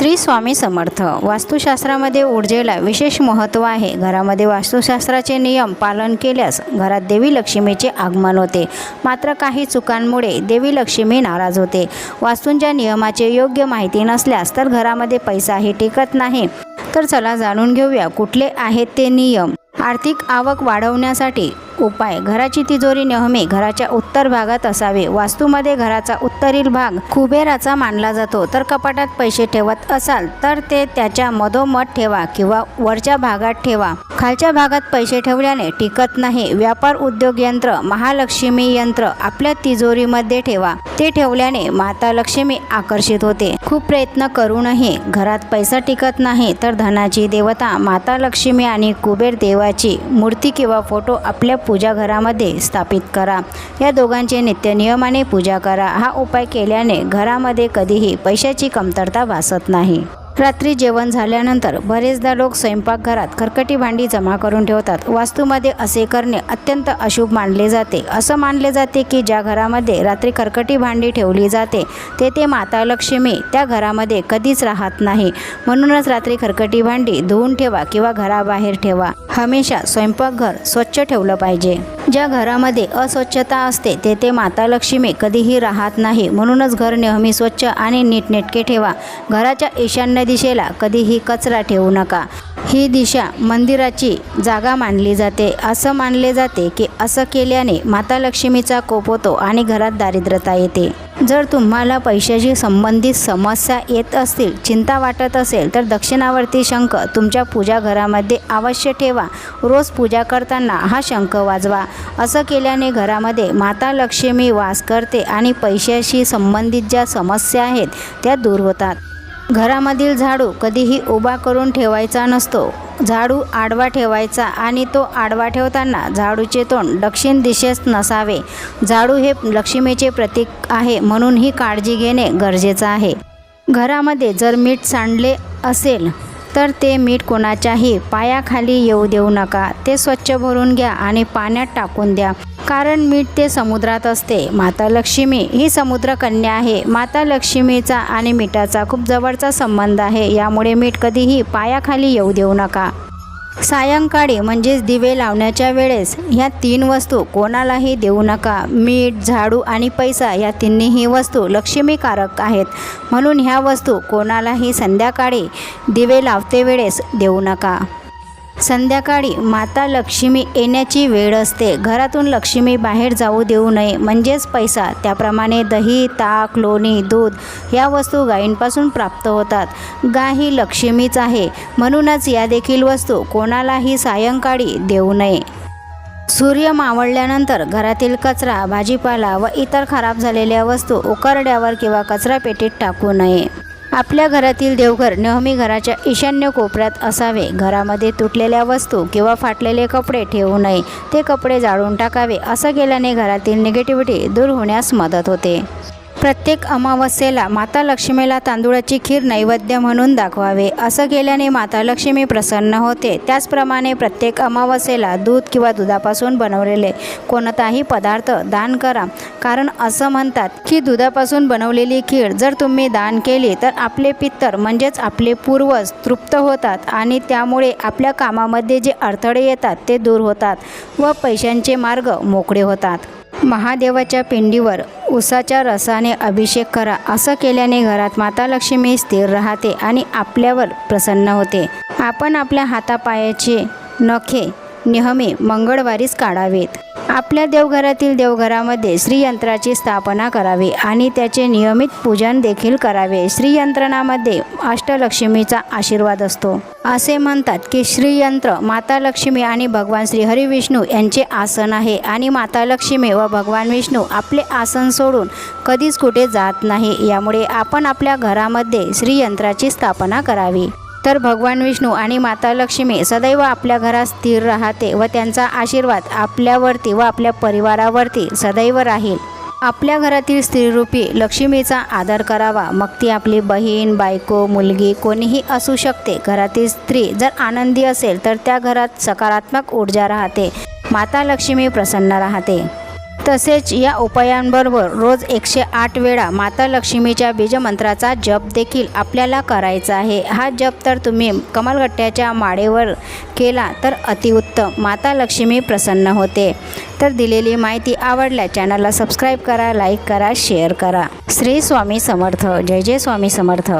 श्री स्वामी समर्थ. वास्तुशास्त्रामध्ये ऊर्जेला विशेष महत्त्व आहे. घरामध्ये वास्तुशास्त्राचे नियम पालन केल्यास घरात देवी लक्ष्मीचे आगमन होते. मात्र काही चुकांमुळे देवी लक्ष्मी नाराज होते. वास्तूंच्या नियमाचे योग्य माहिती नसल्यास तर घरामध्ये पैसाही टिकत नाही. तर चला जाणून घेऊया कुठले आहेत ते नियम. आर्थिक आवक वाढवण्यासाठी उपाय. घराची तिजोरी नेहमी घराच्या उत्तर भागात असावे. वास्तूमध्ये घराचा उत्तरील भाग कुबेराचा मानला जातो. तर कपाटात पैसे ठेवत असाल तर ते त्याच्या मधोमध ठेवा किंवा वरच्या भागात ठेवा. खालच्या भागात पैसे ठेवल्याने टिकत नाही. व्यापार उद्योग यंत्र महालक्ष्मी यंत्र आपल्या तिजोरीमध्ये ठेवा. ते ठेवल्याने माता लक्ष्मी आकर्षित होते. खूप प्रयत्न करूनही घरात पैसा टिकत नाही तर धनाची देवता माता लक्ष्मी आणि कुबेर देवाची मूर्ती किंवा फोटो आपल्या पूजा घरामध्ये स्थापित करा. या दोघांचे नित्य नियमाने पूजा करा. हा उपाय केल्याने घरामध्ये कधीही पैशाची कमतरता भासत नाही. रात्री जेवण झाल्यानंतर बरेचदा लोक स्वयंपाकघरात खरकटी भांडी जमा करून ठेवतात. वास्तूमध्ये असे करणे अत्यंत अशुभ मानले जाते. असं मानले जाते की ज्या घरामध्ये रात्री खरकटी भांडी ठेवली जाते तेथे माता लक्ष्मी त्या घरामध्ये कधीच राहत नाही. म्हणूनच रात्री खरकटी भांडी धुवून ठेवा किंवा घराबाहेर ठेवा. हमेशा स्वयंपाकघर स्वच्छ ठेवलं पाहिजे. ज्या घरामध्ये अस्वच्छता असते तेथे माता लक्ष्मी कधीही राहत नाही. म्हणूनच घर नेहमी स्वच्छ आणि नीटनेटके ठेवा. घराच्या ईशान्य दिशेला कधीही कचरा ठेवू नका. ही दिशा मंदिराची जागा मानली जाते. असं मानले जाते की असं केल्याने माता लक्ष्मीचा कोप होतो आणि घरात दारिद्र्यता येते. जर तुम्हाला पैशाशी संबंधित समस्या येत असतील चिंता वाटत असेल तर दक्षिणावर्ती शंख तुमच्या पूजा घरामध्ये अवश्य ठेवा. रोज पूजा करताना हा शंख वाजवा. असं केल्याने घरामध्ये माता लक्ष्मी वास करते आणि पैशाशी संबंधित ज्या समस्या आहेत त्या दूर होतात. घरामधील झाडू कधीही उभा करून ठेवायचा नसतो. झाडू आडवा ठेवायचा आणि तो आडवा ठेवताना झाडूचे तोंड दक्षिण दिशेस नसावे. झाडू हे लक्ष्मीचे प्रतीक आहे म्हणून ही काळजी घेणे गरजेचं आहे. घरामध्ये जर मीठ सांडले असेल तर ते मीठ कोणाच्याही पायाखाली येऊ देऊ नका. ते स्वच्छ भरून घ्या आणि पाण्यात टाकून द्या. कारण मीठ ते समुद्रात असते. माता लक्ष्मी ही समुद्रकन्या आहे. माता लक्ष्मीचा आणि मिठाचा खूप जवळचा संबंध आहे. यामुळे मीठ कधीही पायाखाली येऊ देऊ नका. सायंकाळी म्हणजेच दिवे लावण्याच्या वेळेस ह्या तीन वस्तू कोणालाही देऊ नका. मीठ झाडू आणि पैसा या तिन्हीही वस्तू लक्ष्मीकारक आहेत. म्हणून ह्या वस्तू कोणालाही संध्याकाळी दिवे लावते वेळेस देऊ नका. संध्याकाळी माता लक्ष्मी येण्याची वेळ असते. घरातून लक्ष्मी बाहेर जाऊ देऊ नये. म्हणजेच पैसा. त्याप्रमाणे दही ताक लोणी दूध या वस्तू गायींपासून प्राप्त होतात. गाय ही लक्ष्मीच आहे. म्हणूनच या देखील वस्तू कोणालाही सायंकाळी देऊ नये. सूर्य मावळल्यानंतर घरातील कचरा भाजीपाला व इतर खराब झालेल्या वस्तू उकरड्यावर किंवा कचरापेटीत टाकू नये. आपल्या घरातील देवघर नेहमी घराच्या ईशान्य कोपऱ्यात असावे. घरामध्ये तुटलेल्या वस्तू किंवा फाटलेले कपडे ठेवू नये. ते कपडे जाळून टाकावे. असं केल्याने घरातील निगेटिव्हिटी दूर होण्यास मदत होते. प्रत्येक अमावस्येला माता लक्ष्मीला तांदूळाची खीर नैवेद्य म्हणून दाखवावे. असं केल्याने माता लक्ष्मी प्रसन्न होते. त्याचप्रमाणे प्रत्येक अमावस्येला दूध किंवा दुधापासून बनवलेले कोणताही पदार्थ दान करा. कारण असं म्हणतात की दुधापासून बनवलेली खीर जर तुम्ही दान केली तर आपले पित्तर म्हणजेच आपले पूर्वज तृप्त होतात आणि त्यामुळे आपल्या कामामध्ये जे अडथळे येतात ते दूर होतात व पैशांचे मार्ग मोकळे होतात. महादेवाच्या पिंडीवर उसाच्या रसाने अभिषेक करा. असं केल्याने घरात माता लक्ष्मी स्थिर राहते आणि आपल्यावर प्रसन्न होते. आपण आपल्या हातापायाचे नखे नेहमी मंगळवारीच काढावेत. आपल्या देवघरातील देवघरामध्ये श्रीयंत्राची स्थापना करावी आणि त्याचे नियमित पूजन देखील करावे. श्रीयंत्रणामध्ये अष्टलक्ष्मीचा आशीर्वाद असतो. असे म्हणतात की श्रीयंत्र माता लक्ष्मी आणि भगवान श्री हरिविष्णू यांचे आसन आहे आणि माता लक्ष्मी व भगवान विष्णू आपले आसन सोडून कधीच कुठे जात नाही. यामुळे आपण आपल्या घरामध्ये श्रीयंत्राची स्थापना करावी. तर भगवान विष्णू आणि माता लक्ष्मी सदैव आपल्या घरात स्थिर राहते व त्यांचा आशीर्वाद आपल्यावरती व आपल्या परिवारावरती सदैव राहील. आपल्या घरातील स्त्रीरूपी लक्ष्मीचा आदर करावा. मग ती आपली बहीण बायको मुलगी कोणीही असू शकते. घरातील स्त्री जर आनंदी असेल तर त्या घरात सकारात्मक ऊर्जा राहते. माता लक्ष्मी प्रसन्न राहते. तसेच या उपायांबरोबर रोज एकशे आठ वेळा माता लक्ष्मीच्या बीजमंत्राचा जप देखील आपल्याला करायचा आहे. हा जप तर तुम्ही कमलगट्ट्याच्या माळेवर केला तर अतिउत्तम माता लक्ष्मी प्रसन्न होते. तर दिलेली माहिती आवडल्या चॅनलला सबस्क्राईब करा लाईक करा शेअर करा. श्री स्वामी समर्थ. जय जय स्वामी समर्थ.